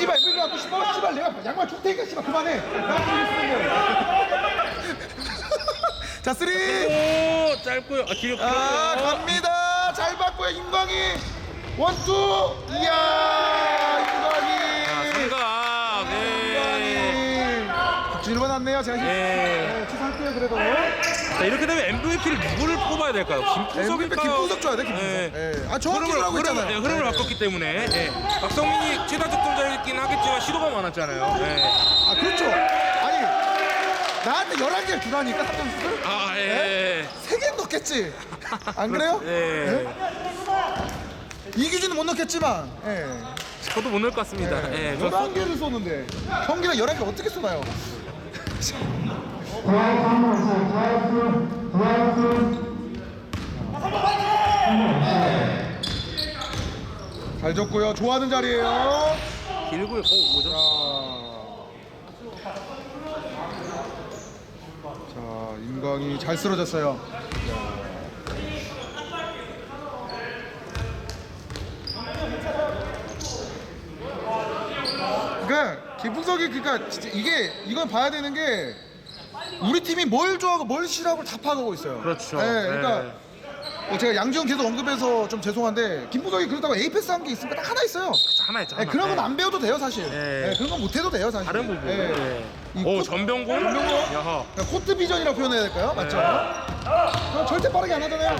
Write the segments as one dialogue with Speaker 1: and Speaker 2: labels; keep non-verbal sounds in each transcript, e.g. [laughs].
Speaker 1: 씨발 MVP 갖고 싶어? 씨발 내가 양말 줄 테니까 씨발 그만해. [laughs] 자 쓰리.
Speaker 2: 오 짧고요. 아 길었고요.
Speaker 1: 아 갑니다. 잘 받고요 임광희. 원투. 이야 임광희.
Speaker 2: 생각. 네.
Speaker 1: 임광희. 박주 1번 왔네요. 제가
Speaker 2: 네.
Speaker 1: 네, 취소할게요 그래도.
Speaker 2: 자, 이렇게 되면 MVP를 누구를 뽑아야 될까요? 김풍석일까요?
Speaker 1: 김풍석 줘야 돼 김풍석.
Speaker 2: 네.
Speaker 1: 예. 아 정확히
Speaker 2: 흐름을,
Speaker 1: 하고
Speaker 2: 흐름을,
Speaker 1: 있잖아요.
Speaker 2: 네, 흐름을
Speaker 1: 네.
Speaker 2: 바꿨기 때문에 예. 박성민이 최다 득점자이긴 하겠지만 시도가 많았잖아요. 네.
Speaker 1: 아 그렇죠. 아니 나한테 11 개를 주라니까 삼점수를
Speaker 2: 아 예.
Speaker 1: 세개 넣겠지. 안 그래요?
Speaker 2: 예.
Speaker 1: 이기주는 못 넣겠지만 예.
Speaker 2: 저도 못 넣을 것 같습니다. 예. 저
Speaker 1: 11 개를 쏘는데 경기랑 11개 어떻게 쏘나요? [laughs] 잘 줬고요. 좋아하는 자리예요.
Speaker 2: 길고요. 어, 뭐죠?
Speaker 1: 자, 자 임광이 잘 쓰러졌어요. 그러니까 김풍석이 그러니까 진짜 이게 이건 봐야 되는 게 우리 팀이 뭘 좋아하고 뭘 싫어하고 다 파악하고 있어요.
Speaker 2: 그렇죠.
Speaker 1: 네, 그러니까
Speaker 2: 네.
Speaker 1: 뭐 제가 양지훈 계속 언급해서 좀 죄송한데 김풍석이 그러다가 에이패스 한 게 있으니까 딱 하나 있어요.
Speaker 2: 하나 있죠.
Speaker 1: 네,
Speaker 2: 하나.
Speaker 1: 그런 건
Speaker 2: 네.
Speaker 1: 안 배워도 돼요 사실.
Speaker 2: 네.
Speaker 1: 네, 그런 건 못해도 돼요 사실.
Speaker 2: 다른 부분.
Speaker 1: 네.
Speaker 2: 네. 이오
Speaker 1: 코-
Speaker 2: 전병곤.
Speaker 1: 전병곤?
Speaker 2: 야하.
Speaker 1: 그러니까 코트 비전이라고 표현해야 될까요? 맞죠? 그럼 절대 빠르게 안 하잖아요.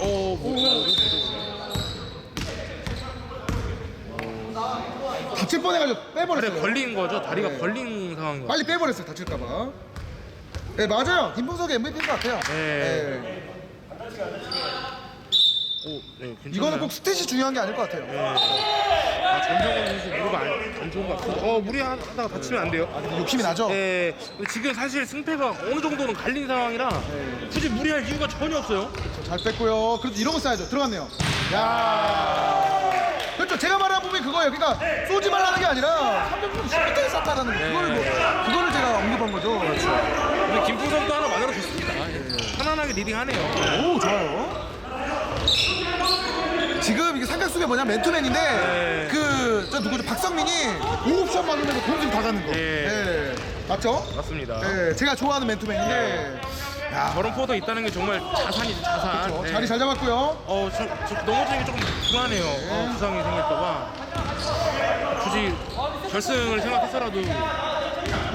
Speaker 2: 오 뭐.
Speaker 1: 다칠 뻔해가지고
Speaker 2: 다리가
Speaker 1: 빼버렸어요.
Speaker 2: 걸린 거죠. 다리가
Speaker 1: 네.
Speaker 2: 걸린 상황인 거.
Speaker 1: 빨리 빼버렸어요. 다칠까봐. 네 맞아요. 김풍석이 MVP인 것 같아요.
Speaker 2: 네.
Speaker 1: 네.
Speaker 2: 오, 네, 괜찮아요.
Speaker 1: 이거는 꼭 스탯이 중요한 게 아닐 것 같아요.
Speaker 2: 아, 전병곤 선수 무릎 안, 안 좋은 것 같은데. 어, 무리하다가 다치면 안 돼요.
Speaker 1: 욕심이 나죠?
Speaker 2: 네, 근데 지금 사실 승패가 어느 정도는 갈린 상황이라 굳이 무리할 이유가 전혀 없어요.
Speaker 1: 잘 뺐고요. 그래도 이런 거 써야죠. 들어갔네요. 야. 그렇죠. 제가 말한 부분이 그거예요. 그러니까 쏘지 말라는 게 아니라 3점슛 10m에 쐈다라는 거. 그걸 뭐, 그거를 제가 언급한 거죠. 그렇죠.
Speaker 2: 근데 김풍성도 하나 만들어줬습니다. 예. 편안하게 리딩하네요.
Speaker 1: 오 좋아요. 지금 이게 삼각수가 뭐냐 맨투맨인데
Speaker 2: 네.
Speaker 1: 그저 누구죠 박성민이 5옵션 막으면서 돈좀다 가는 거.
Speaker 2: 네.
Speaker 1: 네. 맞죠?
Speaker 2: 맞습니다.
Speaker 1: 네. 제가 좋아하는 맨투맨인데. 야,
Speaker 2: 저런 포도 있다는 게 정말 자산이죠, 자산.
Speaker 1: 어,
Speaker 2: 네.
Speaker 1: 자리 잘 잡았고요.
Speaker 2: 어, 저, 저 넘어지는 게 조금 불안해요. 어, 부상이 생길까봐. 굳이 결승을 생각해서라도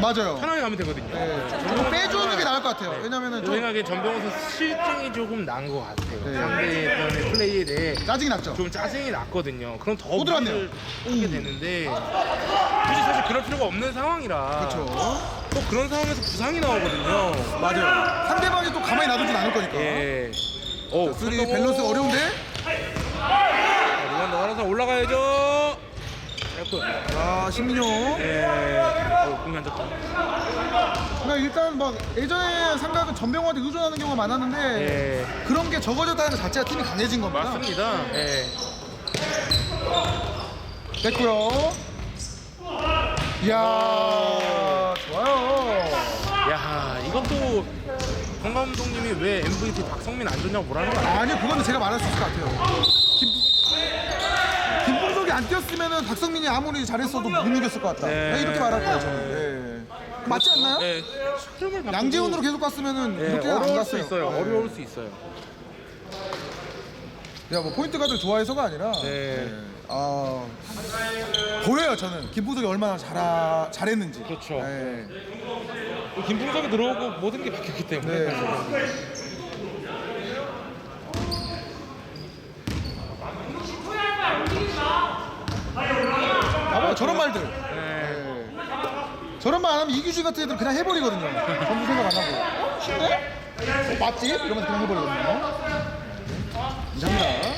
Speaker 1: 맞아요.
Speaker 2: 편하게 가면 되거든요.
Speaker 1: 네. 좀 빼주는 게 나을 것 같아요. 왜냐면은
Speaker 2: 제
Speaker 1: 좀
Speaker 2: 생각에 전병호 선수 실증이 조금 난 것 같아요.
Speaker 1: 네.
Speaker 2: 상대편의 플레이에 대해
Speaker 1: 짜증이 났죠.
Speaker 2: 좀 짜증이 났거든요. 그럼 더
Speaker 1: 또 들어왔네요.
Speaker 2: 무리를 하게 되는데 굳이 사실 그럴 필요가 없는 상황이라
Speaker 1: 그렇죠.
Speaker 2: 또 그런 상황에서 부상이 나오거든요.
Speaker 1: 맞아요. 상대방이 또 가만히 놔두진 않을 거니까.
Speaker 2: 예. 오,
Speaker 1: 쓰리 밸런스 어려운데?
Speaker 2: 리반도 하나서 올라가야죠.
Speaker 1: 아, 신민용.
Speaker 2: 예. 어, 공이 안 잡다.
Speaker 1: 그러니까 일단 막 예전에 삼각은 전병호한테 의존하는 경우가 많았는데
Speaker 2: 예.
Speaker 1: 그런 게 적어졌다는 것 자체가 팀이 강해진 겁니다.
Speaker 2: 맞습니다. 예.
Speaker 1: 됐고요. 이야, 좋아요.
Speaker 2: 야, 이것도 정 감독님이 왜 MVP 박성민 안 줬냐고 뭐라는 거 아니에요?
Speaker 1: 아니요, 그거는 제가 말할 수 있을 것 같아요. 김, 안 뛰었으면 박성민이 아무리 잘했어도 못 이겼을 것 같다.
Speaker 2: 네.
Speaker 1: 이렇게 말할 거예요, 저는. 네. 맞지 않나요?
Speaker 2: 바꾸고
Speaker 1: 양재훈으로 계속 갔으면
Speaker 2: 예,
Speaker 1: 이렇게 안
Speaker 2: 어려울
Speaker 1: 갔어요.
Speaker 2: 수 있어요.
Speaker 1: 네.
Speaker 2: 어려울 수 있어요.
Speaker 1: 야, 뭐 포인트 가드 좋아해서가 아니라
Speaker 2: 네.
Speaker 1: 아 보여요 저는 김풍석이 얼마나 잘 잘했는지.
Speaker 2: 그렇죠.
Speaker 1: 네.
Speaker 2: 김풍석이 들어오고 모든 게 바뀌었기 때문에
Speaker 1: 네. 봐봐요 저런 말들. 네. 저런 말 안 하면 이규주 같은 애들 그냥 해버리거든요. 전부 생각 안 하고. 어? 쉽네? 어, 맞지? 이러면서 그냥 해버리거든요. 감사합니다.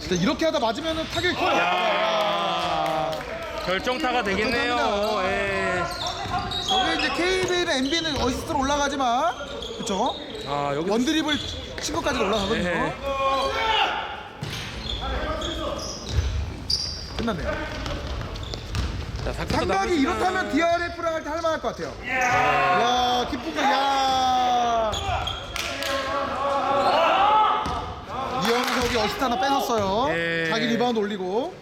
Speaker 1: 진짜 이렇게 하다 맞으면 타격이 커요.
Speaker 2: 야, 결정타가 되겠네요.
Speaker 1: 결정타입니다.
Speaker 2: 예.
Speaker 1: 이제 KBL은 NB는 어시스트로 올라가지만 그쵸?
Speaker 2: 아, 여기
Speaker 1: 원드립을 친 것까지 올라가거든요.
Speaker 2: 네.
Speaker 1: 끝났네요.
Speaker 2: 자, 나쁘지만-
Speaker 1: 이렇다면 DRF랑 할 때 할만할 것 같아요. 야, 기쁘게 야. 이영석이 어시스트 하나 뺏었어요.
Speaker 2: 예.
Speaker 1: 잘 자기 리바운드 올리고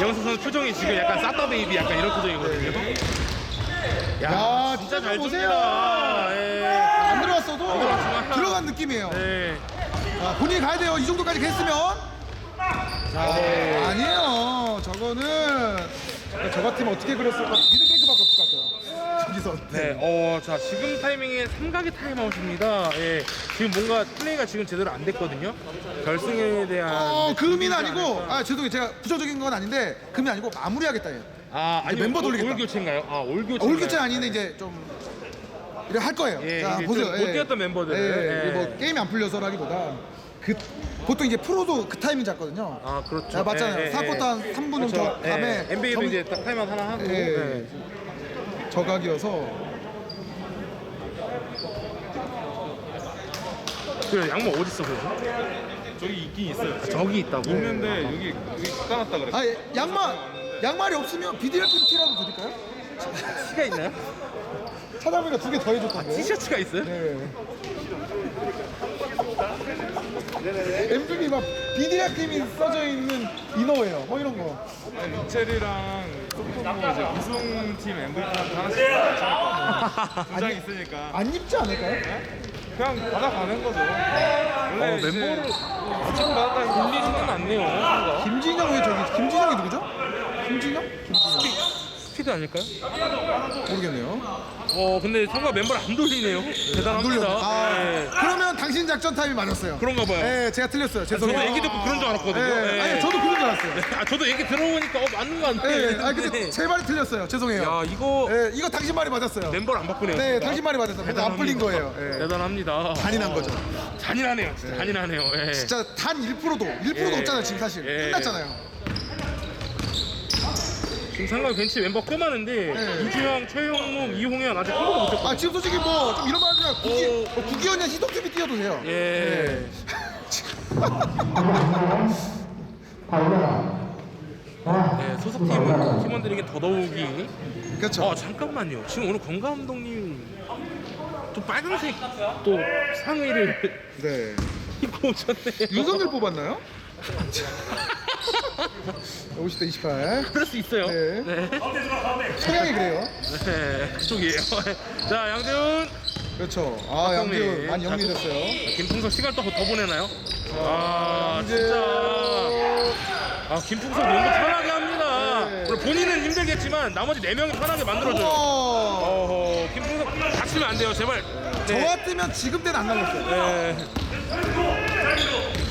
Speaker 2: 영수 선수 표정이 지금 약간 싸다 베이비 약간 이런 표정이거든요.
Speaker 1: 야,
Speaker 2: 진짜 잘
Speaker 1: 보세요.
Speaker 2: 줍니다. 예.
Speaker 1: 안 들어왔어도
Speaker 2: 들어왔지만.
Speaker 1: 들어간 느낌이에요.
Speaker 2: 네.
Speaker 1: 자, 본인이 가야 돼요. 이 정도까지 했으면. 자, 아니에요. 저거는 저 같으면 어떻게 그렸을까? 미드 뱅크밖에 없을 것 같아요. 저기서.
Speaker 2: 네, 어, 자 지금 타이밍에 삼각의 타임아웃입니다. 예, 지금 뭔가 플레이가 지금 제대로 안 됐거든요. 결승에 대한
Speaker 1: 어, 그 의미는
Speaker 2: 준비가
Speaker 1: 아니고. 아 죄송해요. 제가 부정적인 건 아닌데 그 의미 아니고 마무리하겠다 얘.
Speaker 2: 아, 아니
Speaker 1: 멤버
Speaker 2: 올-
Speaker 1: 돌리겠다.
Speaker 2: 올 교체인가요? 아, 올 교체.
Speaker 1: 올 교체는 아닌데 이제 좀 이렇게 할 거예요.
Speaker 2: 예,
Speaker 1: 자
Speaker 2: 이제
Speaker 1: 보세요.
Speaker 2: 좀못 뛰었던 멤버들을.
Speaker 1: 예,
Speaker 2: 예.
Speaker 1: 뭐 게임이 안 풀려서라기보다 그 보통 이제 프로도 그 타이밍 잡거든요.
Speaker 2: 아, 그렇죠.
Speaker 1: 자, 맞잖아요.
Speaker 2: 예, 예,
Speaker 1: 4쿼터
Speaker 2: 예.
Speaker 1: 한 3분은 저 다음에
Speaker 2: 예, NBA도
Speaker 1: 점-
Speaker 2: 이제 딱 타임아웃 하나 하고.
Speaker 1: 예.
Speaker 2: 예.
Speaker 1: 저각이어서
Speaker 2: 그 양모 어디 있어 그래서?
Speaker 3: 저기 있긴 있어요.
Speaker 2: 아, 저기 있다고.
Speaker 3: 있는데 여기 여기 까놨다 그래.
Speaker 1: 아 예, 양말 양말이 없으면 비디오 팀티라도 드릴까요?
Speaker 2: 티가 있나요? [laughs]
Speaker 1: 찾아보니까 두 개 더 해줬던데.
Speaker 2: 티셔츠가 있어요?
Speaker 1: 네. 엠중이 막 비디오 팀이 써져 있는 이너웨어 뭐 이런 거.
Speaker 3: 리첼이랑 소프모 이제 우승팀 MVP한테 하나씩 두장 있으니까
Speaker 1: 안 입지 않을까요?
Speaker 3: 그냥 받아가는 거죠.
Speaker 2: 어,
Speaker 3: 원래 이제
Speaker 2: 멤버를
Speaker 3: 지금 받았다
Speaker 2: 돌리지는 않네요. 뭔가.
Speaker 1: 김진영이 저기 김진영이 누구죠? 김진영? 김진영
Speaker 2: 스피드 아닐까요?
Speaker 1: 모르겠네요.
Speaker 2: 어, 근데 성과 멤버를 안 돌리네요.
Speaker 1: 안
Speaker 2: 대단합니다.
Speaker 1: 돌렸네. 아,
Speaker 2: 예.
Speaker 1: 그러면 당신 작전 타임이 맞았어요.
Speaker 2: 그런가 봐요.
Speaker 1: 네, 제가 틀렸어요. 죄송해요.
Speaker 2: 저도 얘기 듣고 그런 줄 알았거든요.
Speaker 1: 네,
Speaker 2: 예.
Speaker 1: 아니 저도 그런 줄 알았어요.
Speaker 2: 아, 저도 얘기 들어보니까 어 맞는 거 같네.
Speaker 1: 네, 아 근데 제 말이 틀렸어요. 죄송해요.
Speaker 2: 야 이거
Speaker 1: 네, 이거 당신 말이 맞았어요.
Speaker 2: 멤버를 안 바꾸네요.
Speaker 1: 네. 당신 말이 맞았어요. 뭔가 안 풀린 거예요. 네.
Speaker 2: 대단합니다.
Speaker 1: 잔인한 거죠.
Speaker 2: 잔인하네요. 진짜 잔인하네요. 예.
Speaker 1: 진짜 단 1%도 1%도
Speaker 2: 예.
Speaker 1: 없잖아요 지금 사실
Speaker 2: 예.
Speaker 1: 끝났잖아요.
Speaker 2: 지금 상관 벤치 멤버 꽤 많은데
Speaker 1: 네.
Speaker 2: 이주영, 최영묵, 이홍현 아직 한 번도 못 했고.
Speaker 1: 아 지금 솔직히 뭐 좀 이런 말 하면 구기
Speaker 2: 오.
Speaker 1: 뭐 구기현이나 희동팀이 뛰어도 돼요.
Speaker 2: 예. [laughs] 네, 소속팀 팀원들에게 더더욱이
Speaker 1: 그렇죠.
Speaker 2: 아 잠깐만요. 지금 오늘 권 감독님 또 빨간색 또 상의를
Speaker 1: 네. [laughs]
Speaker 2: 입고 오셨네요.
Speaker 1: 윤석열 뽑았나요? [laughs] [laughs] 50대 28.
Speaker 2: 그럴 수 있어요.
Speaker 1: 네.
Speaker 2: 네.
Speaker 1: 성향이 그래요.
Speaker 2: 네, 그쪽이에요. [laughs] 자, 양재훈.
Speaker 1: 그렇죠. 아 양재훈 많이 정리됐어요.
Speaker 2: 김풍석 시간 또 더 보내나요? 아. 진짜. 아, 김풍석 농구 편하게 합니다.
Speaker 1: 네.
Speaker 2: 물론 본인은 힘들겠지만 나머지 네 명이 편하게 만들어줘요.
Speaker 1: 우와.
Speaker 2: 어허, 김풍석 다치면 안 돼요, 제발.
Speaker 1: 저
Speaker 2: 네.
Speaker 1: 같으면 지금 때는 안 날렸어요.
Speaker 2: 네.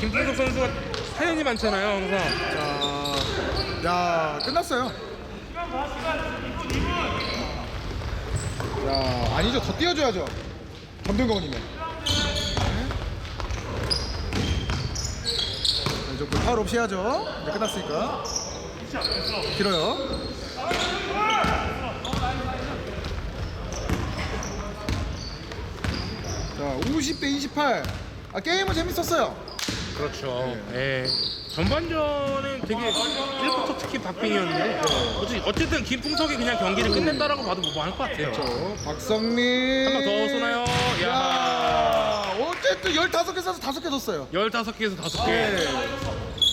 Speaker 2: 김풍석 선수가 사연이 많잖아요, 항상.
Speaker 1: 자, 야 끝났어요. 야 아니죠 더 뛰어줘야죠. 전병건이면. 이 정도 파울 없이 해야죠. 이제 끝났으니까. 길어요. 자 50 대 28. 아 게임은 재밌었어요.
Speaker 2: 그렇죠. 예. 전반전은 되게 1부터 특히 박빙이었는데 어찌- 어쨌든 김풍석이 그냥 경기를 끝낸다라고 봐도 무방할 것 같아요.
Speaker 1: 저 박성민
Speaker 2: 한 번 더 쏘나요? 야.
Speaker 1: 야 어쨌든 15개 쏴서 5개 줬어요
Speaker 2: 15개에서 5개.
Speaker 1: 네.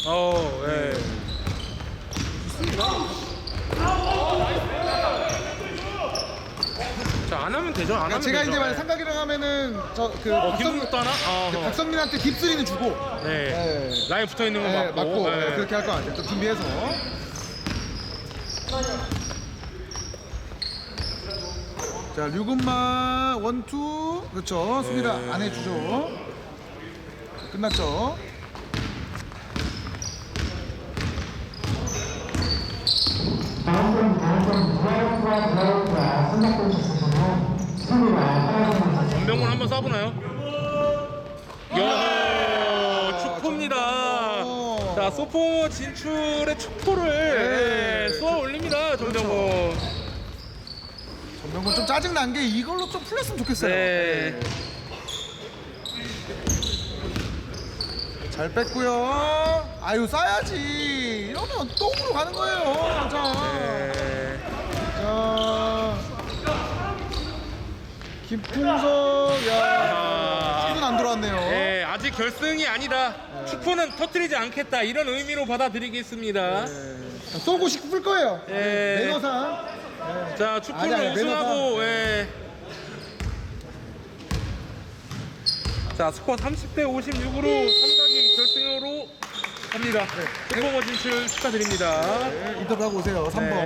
Speaker 2: 어, 예. 자, 안 하면 되죠. 안 하면
Speaker 1: 제가
Speaker 2: 되죠.
Speaker 1: 이제 만약
Speaker 2: 예.
Speaker 1: 삼각이랑 하면은 저그
Speaker 2: 어,
Speaker 1: 박성,
Speaker 2: 김풍석도 하나? 어, 어.
Speaker 1: 박성민한테 딥스리는 주고
Speaker 2: 네.
Speaker 1: 네.
Speaker 2: 라인 붙어 있는 거
Speaker 1: 네,
Speaker 2: 맞고.
Speaker 1: 맞고
Speaker 2: 예.
Speaker 1: 네, 그렇게 할거 같아요 좀 준비해서 자 류근마 원투 그렇죠 수비를
Speaker 2: 네.
Speaker 1: 안 해주죠 끝났죠
Speaker 2: 전 병훈 한번 쏴보나요? 야, 축포입니다.
Speaker 1: 어.
Speaker 2: 자, 소포 진출의 축포를
Speaker 1: 네.
Speaker 2: 예, 쏘아 올립니다, 전병훈.
Speaker 1: 전병건 좀 짜증 난 게 이걸로 좀 풀렸으면 좋겠어요
Speaker 2: 네.
Speaker 1: 잘 뺐고요. 아유 싸야지. 이러면 똥으로 가는 거예요. 자,
Speaker 2: 네.
Speaker 1: 자, 김풍 석, 야,
Speaker 2: 아,
Speaker 1: 시즌 안 들어왔네요.
Speaker 2: 네, 아직 결 결승이 아니다. 축포는 터뜨리지 않겠다. 이런 의미로 받아들이겠습니다.
Speaker 1: 쏘고 싶을 거예요.
Speaker 2: 예.
Speaker 1: 매너상.
Speaker 2: 자, 축포는
Speaker 1: 아니,
Speaker 2: 우승하고. 예. 자, 스코어 30대 56으로 삼각이 결승으로 갑니다. 슈퍼버 진출 축하드립니다.
Speaker 1: 인터뷰하고 오세요. 3번.